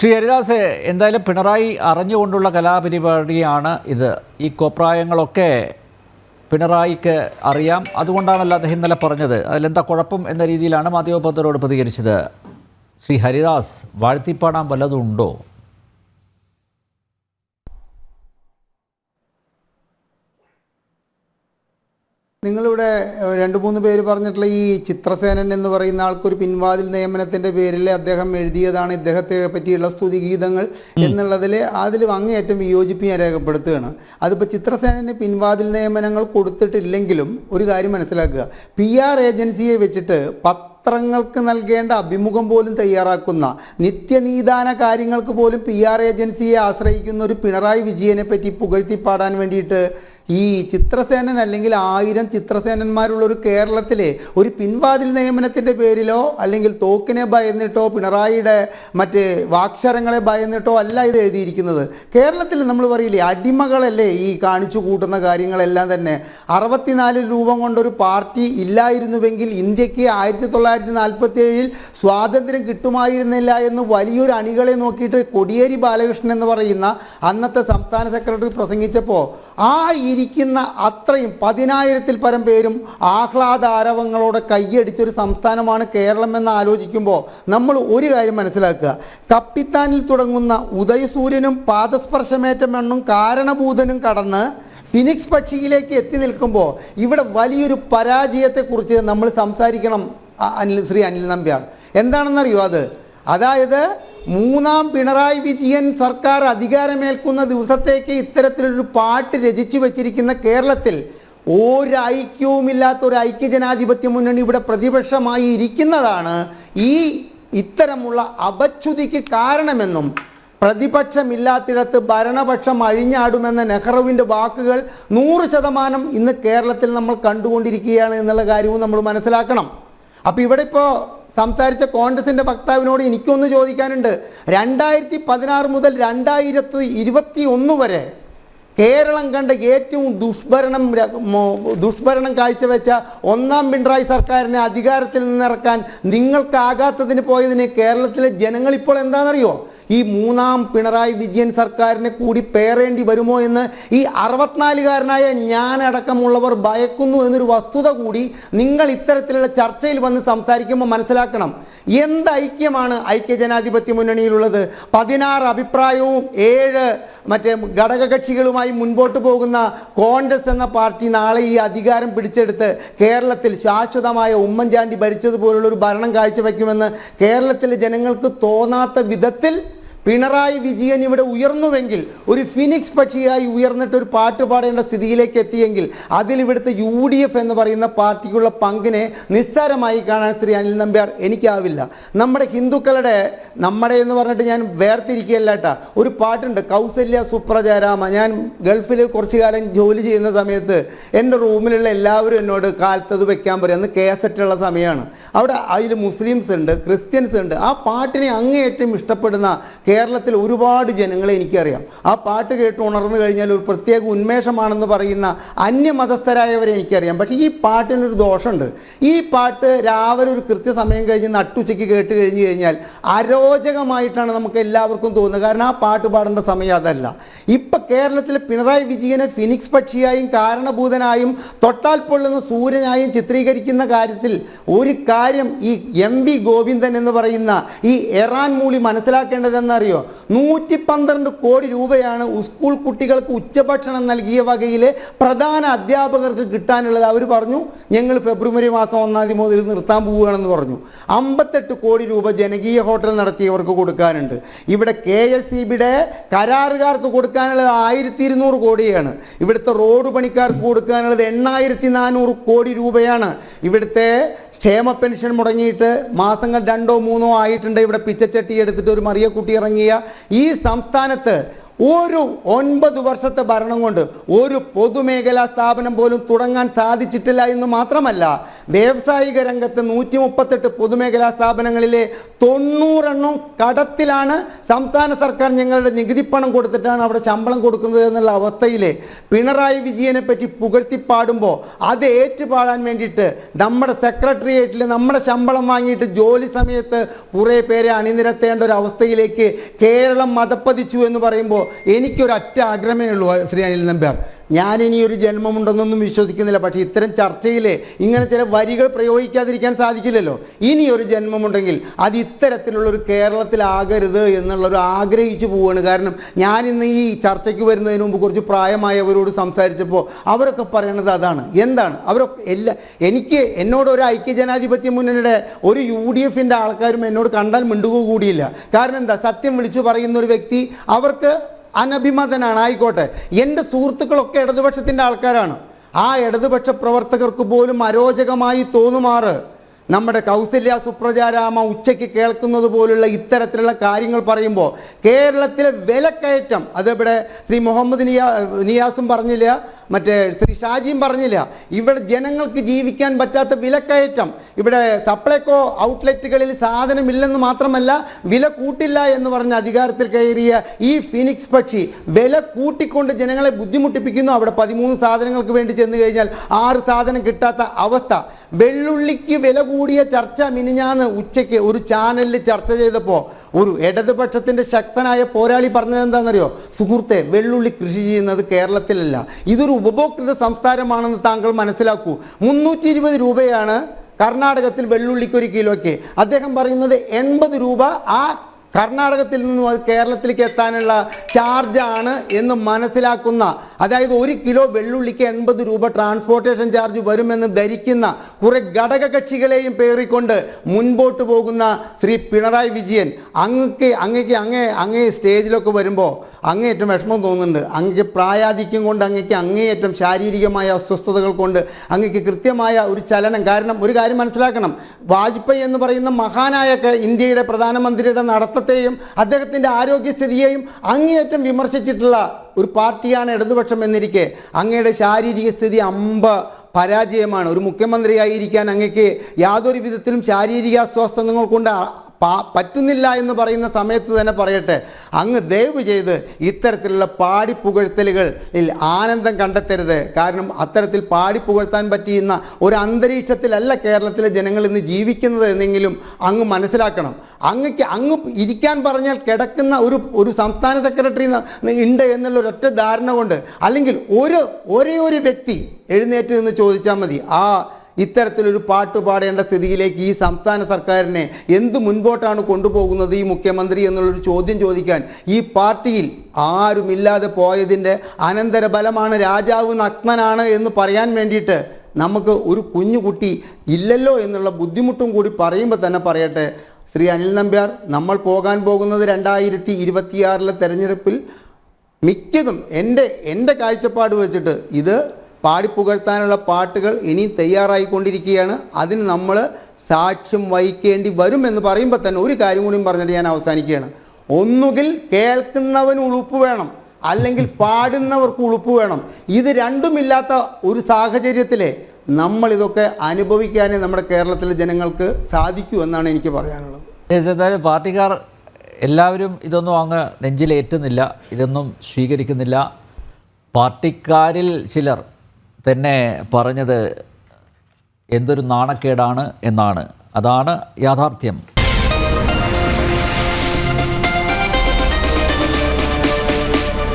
ശ്രീ ഹരിദാസ് എന്തായാലും പിണറായി അറിഞ്ഞുകൊണ്ടുള്ള കലാപരിപാടിയാണ് ഇത്. ഈ കോപ്രായങ്ങളൊക്കെ പിണറായിക്ക് അറിയാം. അതുകൊണ്ടാണല്ലോ അദ്ദേഹം ഇന്നലെ പറഞ്ഞത്. അതിലെന്താ കുഴപ്പം എന്ന രീതിയിലാണ് മാധ്യമപ്രവർത്തകരോട് പ്രതികരിച്ചത്. ശ്രീ ഹരിദാസ് വാഴ്ത്തിപ്പാടാൻ വല്ലതും ഉണ്ടോ? നിങ്ങളിവിടെ രണ്ട് മൂന്ന് പേര് പറഞ്ഞിട്ടുള്ള ഈ ചിത്രസേനൻ എന്ന് പറയുന്ന ആൾക്കൊരു പിൻവാതിൽ നിയമനത്തിന്റെ പേരിൽ അദ്ദേഹം എഴുതിയതാണ് ഇദ്ദേഹത്തെ പറ്റിയുള്ള സ്തുതിഗീതങ്ങൾ എന്നുള്ളതിൽ അതിൽ അങ്ങേയറ്റം വിയോജിപ്പ് ഞാൻ രേഖപ്പെടുത്തുകയാണ്. അതിപ്പോൾ ചിത്രസേനന് പിൻവാതിൽ നിയമനങ്ങൾ കൊടുത്തിട്ടില്ലെങ്കിലും ഒരു കാര്യം മനസ്സിലാക്കുക. പി ആർ ഏജൻസിയെ വെച്ചിട്ട് പത്രങ്ങൾക്ക് നൽകേണ്ട അഭിമുഖം പോലും തയ്യാറാക്കുന്ന നിത്യനീദാന കാര്യങ്ങൾക്ക് പോലും പി ആർ ഏജൻസിയെ ആശ്രയിക്കുന്ന ഒരു പിണറായി വിജയനെ പറ്റി പുകഴ്ത്തി പാടാൻ വേണ്ടിയിട്ട് ഈ ചിത്രസേനൻ അല്ലെങ്കിൽ ആയിരം ചിത്രസേനന്മാരുള്ള ഒരു കേരളത്തിലെ ഒരു പിൻവാതിൽ നിയമനത്തിന്റെ പേരിലോ അല്ലെങ്കിൽ തോക്കിനെ ഭയന്നിട്ടോ പിണറായിയുടെ മറ്റ് വാക്ഷരങ്ങളെ ഭയന്നിട്ടോ അല്ല ഇത് എഴുതിയിരിക്കുന്നത്. കേരളത്തിൽ നമ്മൾ പറയില്ലേ അടിമകളല്ലേ ഈ കാണിച്ചു കൂട്ടുന്ന കാര്യങ്ങളെല്ലാം തന്നെ. അറുപത്തിനാല് രൂപം കൊണ്ടൊരു പാർട്ടി ഇല്ലായിരുന്നുവെങ്കിൽ ഇന്ത്യയ്ക്ക് ആയിരത്തി തൊള്ളായിരത്തി നാൽപ്പത്തി ഏഴിൽ സ്വാതന്ത്ര്യം കിട്ടുമായിരുന്നില്ല എന്ന് വലിയൊരു അണികളെ നോക്കിയിട്ട് കൊടിയേരി ബാലകൃഷ്ണൻ എന്ന് പറയുന്ന അന്നത്തെ സംസ്ഥാന സെക്രട്ടറി പ്രസംഗിച്ചപ്പോൾ ആ ഇരിക്കുന്ന അത്രയും പതിനായിരത്തിൽ പരം പേരും ആഹ്ലാദാരവങ്ങളോടെ കൈയടിച്ചൊരു സംസ്ഥാനമാണ് കേരളം എന്ന് ആലോചിക്കുമ്പോൾ നമ്മൾ ഒരു കാര്യം മനസ്സിലാക്കുക. കപ്പിത്താനിൽ തുടങ്ങുന്ന ഉദയസൂര്യനും പാദസ്പർശമേറ്റ മണ്ണും കാരണഭൂതനും കടന്ന് ഫിനിക്സ് പക്ഷിയിലേക്ക് എത്തി നിൽക്കുമ്പോൾ ഇവിടെ വലിയൊരു പരാജയത്തെക്കുറിച്ച് നമ്മൾ സംസാരിക്കണം അനിൽ ശ്രീ അനിൽ നമ്പ്യാർ. എന്താണെന്നറിയോ അത്? അതായത് മൂന്നാം പിണറായി വിജയൻ സർക്കാർ അധികാരമേൽക്കുന്ന ദിവസത്തേക്ക് ഇത്തരത്തിലൊരു പാട്ട് രചിച്ചു വച്ചിരിക്കുന്ന കേരളത്തിൽ ഒരു ഐക്യ ഒരു ഐക്യജനാധിപത്യ മുന്നണി ഇവിടെ പ്രതിപക്ഷമായി ഇരിക്കുന്നതാണ് ഈ ഇത്തരമുള്ള അപച്യുതിക്ക് കാരണമെന്നും പ്രതിപക്ഷമില്ലാത്തിടത്ത് ഭരണപക്ഷം അഴിഞ്ഞാടുമെന്ന നെഹ്റുവിന്റെ വാക്കുകൾ നൂറ് ശതമാനം ഇന്ന് കേരളത്തിൽ നമ്മൾ കണ്ടുകൊണ്ടിരിക്കുകയാണ് എന്നുള്ള കാര്യവും നമ്മൾ മനസ്സിലാക്കണം. അപ്പോൾ ഇവിടെ ഇപ്പോൾ സംസാരിച്ച കോൺഗ്രസിന്റെ വക്താവിനോട് എനിക്കൊന്ന് ചോദിക്കാനുണ്ട്. രണ്ടായിരത്തി പതിനാറ് മുതൽ രണ്ടായിരത്തി ഇരുപത്തി ഒന്ന് വരെ കേരളം കണ്ട ഏറ്റവും ദുഷ്ഭരണം ദുഷ്ഭരണം കാഴ്ചവെച്ച ഒന്നാം പിണറായി സർക്കാരിനെ അധികാരത്തിൽ നിന്നിറക്കാൻ നിങ്ങൾക്കാകാത്തതിന് പോയതിന് കേരളത്തിലെ ജനങ്ങൾ ഇപ്പോൾ എന്താണെന്നറിയോ? ഈ മൂന്നാം പിണറായി വിജയൻ സർക്കാരിനെ കൂടി പേറേണ്ടി വരുമോ എന്ന് ഈ അറുപത്തിനാലുകാരനായ ഞാനടക്കമുള്ളവർ ഭയക്കുന്നു എന്നൊരു വസ്തുത കൂടി നിങ്ങൾ ഇത്തരത്തിലുള്ള ചർച്ചയിൽ വന്ന് സംസാരിക്കുമ്പോൾ മനസ്സിലാക്കണം. എന്ത് ഐക്യമാണ് ഐക്യജനാധിപത്യ മുന്നണിയിലുള്ളത്? പതിനാറ് അഭിപ്രായവും ഏഴ് മറ്റേ ഘടകകക്ഷികളുമായി മുൻപോട്ട് പോകുന്ന കോൺഗ്രസ് എന്ന പാർട്ടി നാളെ ഈ അധികാരം പിടിച്ചെടുത്ത് കേരളത്തിൽ ശാശ്വതമായ ഉമ്മൻചാണ്ടി ഭരിച്ചതുപോലുള്ള ഒരു ഭരണം കാഴ്ചവെക്കുമെന്ന് കേരളത്തിലെ ജനങ്ങൾക്ക് തോന്നാത്ത വിധത്തിൽ പിണറായി വിജയൻ ഇവിടെ ഉയർന്നുവെങ്കിൽ ഒരു ഫിനിക്സ് പക്ഷിയായി ഉയർന്നിട്ട് ഒരു പാട്ട് പാടേണ്ട സ്ഥിതിയിലേക്ക് എത്തിയെങ്കിൽ അതിൽ ഇവിടുത്തെ യു ഡി എഫ് എന്ന് പറയുന്ന പാർട്ടിക്കുള്ള പങ്കിനെ നിസ്സാരമായി കാണാൻ ശ്രീ അനിൽ നമ്പ്യാർ എനിക്കാവില്ല. നമ്മുടെ ഹിന്ദുക്കളുടെ നമ്മുടെ എന്ന് പറഞ്ഞിട്ട് ഞാൻ വേർതിരിക്കുകയല്ല കേട്ടാ. ഒരു പാട്ടുണ്ട് കൗസല്യ സുപ്രചാരാമ. ഞാൻ ഗൾഫിൽ കുറച്ചു കാലം ജോലി ചെയ്യുന്ന സമയത്ത് എന്റെ റൂമിലുള്ള എല്ലാവരും എന്നോട് കാലത്തത് വെക്കാൻ പറയും. അന്ന് കേസറ്റുള്ള സമയമാണ്. അവിടെ അതിൽ മുസ്ലിംസ് ഉണ്ട് ക്രിസ്ത്യൻസ് ഉണ്ട്. ആ പാട്ടിനെ അങ്ങേയറ്റം ഇഷ്ടപ്പെടുന്ന കേരളത്തിൽ ഒരുപാട് ജനങ്ങളെ എനിക്കറിയാം. ആ പാട്ട് കേട്ട് ഉണർന്നു കഴിഞ്ഞാൽ ഒരു പ്രത്യേക ഉന്മേഷമാണെന്ന് പറയുന്ന അന്യമതസ്ഥരായവരെ എനിക്കറിയാം. പക്ഷേ ഈ പാട്ടിനൊരു ദോഷമുണ്ട്. ഈ പാട്ട് രാവിലെ ഒരു കൃത്യസമയം കഴിഞ്ഞ് നട്ടുച്ചയ്ക്ക് കേട്ട് കഴിഞ്ഞ് കഴിഞ്ഞാൽ അരോചകമായിട്ടാണ് നമുക്ക് എല്ലാവർക്കും തോന്നുന്നത്. കാരണം ആ പാട്ട് പാടേണ്ട സമയം അതല്ല. ഇപ്പം കേരളത്തിൽ പിണറായി വിജയനെ ഫിനിക്സ് പക്ഷിയായും കാരണഭൂതനായും തൊട്ടാൽ പൊള്ളുന്ന സൂര്യനായും ചിത്രീകരിക്കുന്ന കാര്യത്തിൽ ഒരു കാര്യം ഈ എം വി ഗോവിന്ദൻ എന്ന് പറയുന്ന ഈ എറാൻ മൂലി മനസ്സിലാക്കേണ്ടതെന്നറിയോ നൂറ്റി പന്ത്രണ്ട് കോടി രൂപയാണ് സ്കൂൾ കുട്ടികൾക്ക് ഉച്ചഭക്ഷണം നൽകിയ വകയിലെ പ്രധാന അധ്യാപകർക്ക് കിട്ടാനുള്ളത്. അവർ പറഞ്ഞു ഞങ്ങൾ ഫെബ്രുവരി മാസം ഒന്നാം തീയതി മുതൽ നിർത്താൻ പോവുകയാണെന്ന് പറഞ്ഞു. അമ്പത്തെട്ട് കോടി രൂപ ജനകീയ ഹോട്ടൽ നടത്തിയവർക്ക് കൊടുക്കാനുണ്ട്. ഇവിടെ കെ എസ് ഇ ബിയുടെ കരാറുകാർക്ക് കൊടുക്കാനുള്ളത് ആയിരത്തി ഇരുന്നൂറ് കോടിയാണ്. ഇവിടുത്തെ റോഡ് പണിക്കാർക്ക് കൊടുക്കാനുള്ളത് എണ്ണായിരത്തി നാനൂറ് കോടി രൂപയാണ്. ഇവിടുത്തെ ക്ഷേമ പെൻഷൻ മുടങ്ങിയിട്ട് മാസങ്ങൾ രണ്ടോ മൂന്നോ ആയിട്ടുണ്ട്. ഇവിടെ പിച്ചച്ചട്ടി എടുത്തിട്ട് ഒരു മറിയക്കുട്ടി ഇറങ്ങിയ ഈ സംസ്ഥാനത്ത് ഒരു ഒൻപത് വർഷത്തെ ഭരണം കൊണ്ട് ഒരു പൊതുമേഖലാ സ്ഥാപനം പോലും തുടങ്ങാൻ സാധിച്ചിട്ടില്ല എന്ന് മാത്രമല്ല വ്യാവസായിക രംഗത്ത് നൂറ്റി മുപ്പത്തെട്ട് പൊതുമേഖലാ സ്ഥാപനങ്ങളിലെ തൊണ്ണൂറെണ്ണം കടത്തിലാണ് സംസ്ഥാന സർക്കാർ ഞങ്ങളുടെ നികുതി പണം കൊടുത്തിട്ടാണ് അവിടെ ശമ്പളം കൊടുക്കുന്നത് എന്നുള്ള അവസ്ഥയിൽ പിണറായി വിജയനെ പറ്റി പുകഴ്ത്തി പാടുമ്പോൾ അത് ഏറ്റുപാടാൻ വേണ്ടിയിട്ട് നമ്മുടെ സെക്രട്ടേറിയറ്റിൽ നമ്മുടെ ശമ്പളം വാങ്ങിയിട്ട് ജോലി സമയത്ത് കുറേ പേരെ അണിനിരത്തേണ്ട ഒരു അവസ്ഥയിലേക്ക് കേരളം മതപ്പതിച്ചു എന്ന് പറയുമ്പോൾ എനിക്കൊരൊറ്റ ആഗ്രഹമേ ഉള്ളൂ ശ്രീ അനിൽ നമ്പ്യാർ. ഞാൻ ഇനി ഒരു ജന്മമുണ്ടെന്നൊന്നും വിശ്വസിക്കുന്നില്ല. പക്ഷേ ഇത്തരം ചർച്ചയിൽ ഇങ്ങനെ ചില വരികൾ പ്രയോഗിക്കാതിരിക്കാൻ സാധിക്കില്ലല്ലോ. ഇനി ഒരു ജന്മമുണ്ടെങ്കിൽ അത് ഇത്തരത്തിലുള്ള ഒരു കേരളത്തിലാകരുത് എന്നുള്ളൊരു ആഗ്രഹിച്ചു പോവുകയാണ് കാരണം ഞാൻ ഇന്ന് ഈ ചർച്ചയ്ക്ക് വരുന്നതിന് മുമ്പ് കുറച്ച് പ്രായമായവരോട് സംസാരിച്ചപ്പോൾ അവരൊക്കെ പറയണത് അതാണ്. എന്താണ്? അവരൊക്കെ എല്ലാ എനിക്ക് എന്നോട് ഒരു ഐക്യ ഐക്യജനാധിപത്യ മുന്നണിയുടെ ഒരു യു ഡി എഫിന്റെ ആൾക്കാരും എന്നോട് കണ്ടാൽ മിണ്ടുക കൂടിയില്ല. കാരണം എന്താ? സത്യം വിളിച്ചു പറയുന്ന ഒരു വ്യക്തി അവർക്ക് അനഭിമതനാണ്. ആയിക്കോട്ടെ. എന്റെ സുഹൃത്തുക്കളൊക്കെ ഇടതുപക്ഷത്തിന്റെ ആൾക്കാരാണ്. ആ ഇടതുപക്ഷ പ്രവർത്തകർക്ക് പോലും അരോചകമായി തോന്നുമാറ്. നമ്മുടെ കൗസല്യ സുപ്രജാരാമ ഉച്ചയ്ക്ക് കേൾക്കുന്നത് പോലുള്ള ഇത്തരത്തിലുള്ള കാര്യങ്ങൾ പറയുമ്പോൾ കേരളത്തിലെ വിലക്കയറ്റം അതിവിടെ ശ്രീ മുഹമ്മദ് നിയാ നിയാസും പറഞ്ഞില്ല മറ്റേ ശ്രീ ഷാജിയും പറഞ്ഞില്ല. ഇവിടെ ജനങ്ങൾക്ക് ജീവിക്കാൻ പറ്റാത്ത വിലക്കയറ്റം. ഇവിടെ സപ്ലൈകോ ഔട്ട്ലെറ്റുകളിൽ സാധനമില്ലെന്ന് മാത്രമല്ല വില കൂട്ടില്ല എന്ന് പറഞ്ഞ അധികാരത്തിൽ കയറിയ ഈ ഫിനിക്സ് പക്ഷി വില കൂട്ടിക്കൊണ്ട് ജനങ്ങളെ ബുദ്ധിമുട്ടിപ്പിക്കുന്നു. അവിടെ പതിമൂന്ന് സാധനങ്ങൾക്ക് വേണ്ടി ചെന്ന് കഴിഞ്ഞാൽ ആറ് സാധനം കിട്ടാത്ത അവസ്ഥ. വെള്ളുള്ളിക്ക് വില കൂടിയ ചർച്ച മിനിഞ്ഞാന്ന് ഉച്ചയ്ക്ക് ഒരു ചാനലിൽ ചർച്ച ചെയ്തപ്പോൾ ഒരു ഇടതുപക്ഷത്തിന്റെ ശക്തനായ പോരാളി പറഞ്ഞത് എന്താണെന്നറിയോ? സുഹൃത്തെ വെള്ളുള്ളി കൃഷി ചെയ്യുന്നത് കേരളത്തിലല്ല. ഇതൊരു ഉപഭോക്തൃ സംസ്ഥാനമാണെന്ന് താങ്കൾ മനസ്സിലാക്കൂ. മുന്നൂറ്റി ഇരുപത് രൂപയാണ് കർണാടകത്തിൽ വെള്ളുള്ളിക്ക് ഒരു കിലോയ്ക്ക്. അദ്ദേഹം പറയുന്നത് എൺപത് രൂപ ആ കർണാടകത്തിൽ നിന്നും അത് കേരളത്തിലേക്ക് എത്താനുള്ള ചാർജാണ് എന്ന് മനസ്സിലാക്കുന്ന അതായത് ഒരു കിലോ വെള്ളുള്ളിക്ക് എൺപത് രൂപ ട്രാൻസ്പോർട്ടേഷൻ ചാർജ് വരുമെന്ന് ധരിക്കുന്ന കുറെ ഘടക കക്ഷികളെയും പേറിക്കൊണ്ട് മുൻപോട്ട് പോകുന്ന ശ്രീ പിണറായി വിജയൻ അങ്ങക്ക് അങ്ങക്ക് അങ്ങേ അങ്ങേ സ്റ്റേജിലൊക്കെ വരുമ്പോൾ അങ്ങേയറ്റം വിഷമം തോന്നുന്നുണ്ട്. അങ്ങക്ക് പ്രായാധിക്യം കൊണ്ട് അങ്ങക്ക് അങ്ങേയറ്റം ശാരീരികമായ അസ്വസ്ഥതകൾ കൊണ്ട് അങ്ങക്ക് കൃത്യമായ ഒരു ചലനം. കാരണം ഒരു കാര്യം മനസ്സിലാക്കണം. വാജ്പേയി എന്ന് പറയുന്ന മഹാനായ ഇന്ത്യയുടെ പ്രധാനമന്ത്രിയുടെ നടത്തത്തെയും അദ്ദേഹത്തിന്റെ ആരോഗ്യസ്ഥിതിയെയും അങ്ങേയറ്റം വിമർശിച്ചിട്ടുള്ള ഒരു പാർട്ടിയാണ് ഇടതുപക്ഷം എന്നിരിക്കെ അങ്ങയുടെ ശാരീരിക സ്ഥിതി അമ്പ പരാജയമാണ്. ഒരു മുഖ്യമന്ത്രിയായിരിക്കാൻ അങ്ങക്ക് യാതൊരു വിധത്തിലും ശാരീരിക അസ്വസ്ഥതകൾ കൊണ്ട് പാ- പറ്റുന്നില്ല എന്ന് പറയുന്ന സമയത്ത് തന്നെ പറയട്ടെ. അങ്ങ് ദയവ് ചെയ്ത് ഇത്തരത്തിലുള്ള പാടിപ്പുകഴ്ത്തലുകളിൽ ആനന്ദം കണ്ടെത്തരുത്. കാരണം അത്തരത്തിൽ പാടിപ്പുകഴ്ത്താൻ പറ്റിയുന്ന ഒരു അന്തരീക്ഷത്തിലല്ല കേരളത്തിലെ ജനങ്ങൾ ഇന്ന് ജീവിക്കുന്നത് എന്നെങ്കിലും അങ്ങ് മനസ്സിലാക്കണം. അങ്ങക്ക് അങ്ങ് ഇരിക്കാൻ പറഞ്ഞാൽ കിടക്കുന്ന ഒരു ഒരു സംസ്ഥാന സെക്രട്ടറി ഉണ്ട് എന്നുള്ള ഒരൊറ്റ ധാരണ കൊണ്ട് അല്ലെങ്കിൽ ഒരു ഒരേ ഒരു വ്യക്തി എഴുന്നേറ്റ് നിന്ന് ചോദിച്ചാൽ മതി. ആ ഇത്തരത്തിലൊരു പാട്ട് പാടേണ്ട സ്ഥിതിയിലേക്ക് ഈ സംസ്ഥാന സർക്കാരിനെ എന്ത് മുൻപോട്ടാണ് കൊണ്ടുപോകുന്നത് ഈ മുഖ്യമന്ത്രി എന്നുള്ളൊരു ചോദ്യം ചോദിക്കാൻ ഈ പാർട്ടിയിൽ ആരുമില്ലാതെ പോയതിന്റെ അനന്തരഫലമാണ് രാജാവ് നഗ്നനാണ് എന്ന് പറയാൻ വേണ്ടിയിട്ട് നമുക്ക് ഒരു കുഞ്ഞുകുട്ടി ഇല്ലല്ലോ എന്നുള്ള ബുദ്ധിമുട്ടും കൂടി പറയുമ്പോൾ തന്നെ പറയട്ടെ. ശ്രീ അനിൽ നമ്പ്യാർ നമ്മൾ പോകാൻ പോകുന്നത് രണ്ടായിരത്തി ഇരുപത്തിയാറിലെ തെരഞ്ഞെടുപ്പിൽ മിക്കതും എന്റെ എന്റെ കാഴ്ചപ്പാട് വെച്ചിട്ട് ഇത് പാടിപ്പുകഴ്ത്താനുള്ള പാട്ടുകൾ ഇനി തയ്യാറായിക്കൊണ്ടിരിക്കുകയാണ്. അതിന് നമ്മൾ സാക്ഷ്യം വഹിക്കേണ്ടി വരും എന്ന് പറയുമ്പോൾ തന്നെ ഒരു കാര്യം കൂടിയും പറഞ്ഞിട്ട് ഞാൻ അവസാനിക്കുകയാണ്. ഒന്നുകിൽ കേൾക്കുന്നവന് ഉളുപ്പ് വേണം അല്ലെങ്കിൽ പാടുന്നവർക്ക് ഉളുപ്പ് വേണം. ഇത് രണ്ടുമില്ലാത്ത ഒരു സാഹചര്യത്തിലെ നമ്മൾ ഇതൊക്കെ അനുഭവിക്കാനേ നമ്മുടെ കേരളത്തിലെ ജനങ്ങൾക്ക് സാധിക്കൂ എന്നാണ് എനിക്ക് പറയാനുള്ളത്. പാർട്ടിക്കാർ എല്ലാവരും ഇതൊന്നും അങ്ങ് നെഞ്ചിലേറ്റുന്നില്ല ഇതൊന്നും സ്വീകരിക്കുന്നില്ല. പാർട്ടിക്കാരിൽ ചിലർ തന്നെ പറഞ്ഞത് എന്തൊരു നാണക്കേടാണ് എന്നാണ്. അതാണ് യാഥാർത്ഥ്യം.